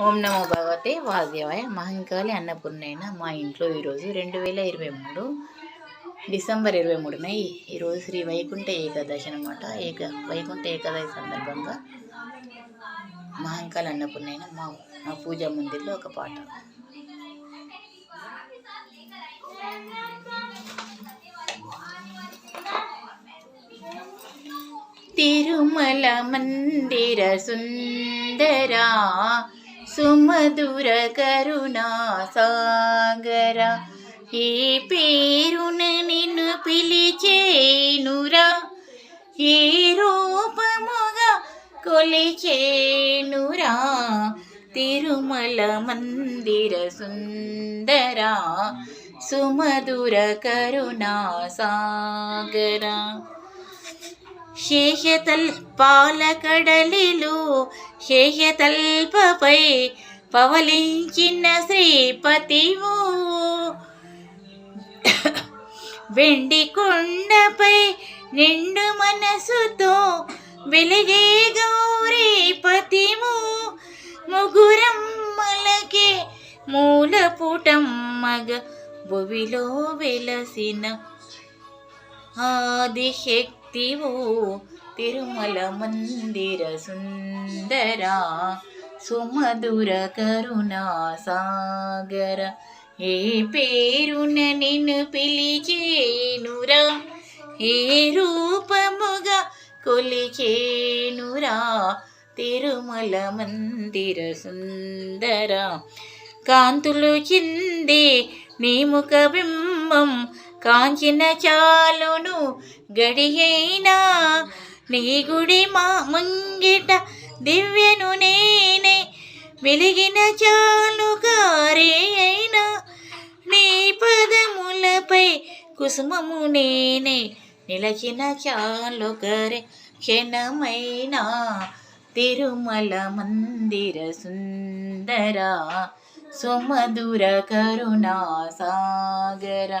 ఓం నమో భగవతే వాద్యవాయ మహంకాళి అన్నపూర్ణైన మా ఇంట్లో ఈరోజు రెండు వేల ఇరవై మూడు డిసెంబర్ ఇరవై మూడున ఈరోజు శ్రీ వైకుంఠ ఏకాదశి అనమాట ఏక వైకుంఠ ఏకాదశి సందర్భంగా మహంకాళి అన్నపూర్ణైన మా మా పూజా మందిర్లో ఒక పాట. తిరుమల మందిర సుందరా సుమధుర కరుణా సాగర ఏ పేరున నిన్ను పిలిచేనురా ఏ రూపముగా కొలిచేనురా తిరుమల మందిర సుందరా సుమధుర కరుణా సాగర శేషతల్పాలకడలిలో శేషతల్పపై పవలించిన శ్రీపతివు. వెండి కొండపై నిండు మనసుతో వెలిగే గౌరీపతిము ముగురమ్మలకే మూలపుటమ్మగ భువిలో వెలసిన ఆదిశక్తి తివో తిరుమల మందిర సుందరా సుమధుర కరుణా సాగర. ఏ పేరున నిన్ను పిలిచేనురా? ఏ రూపముగా కొలిచేనురా? తిరుమల మందిర సుందర. కాంతులు చిందే నీ ముఖ బింబం కాంచిన చాలును గడియైనా నీ గుడి మా ముంగిట దివ్యను నేనే. వెలిగిన చాలు కారే అయినా నీ పదములపై కుసుమము నేనే. నిలచిన చాలు కరే క్షణమైనా తిరుమల మందిర సుందర సుమధుర కరుణా సాగర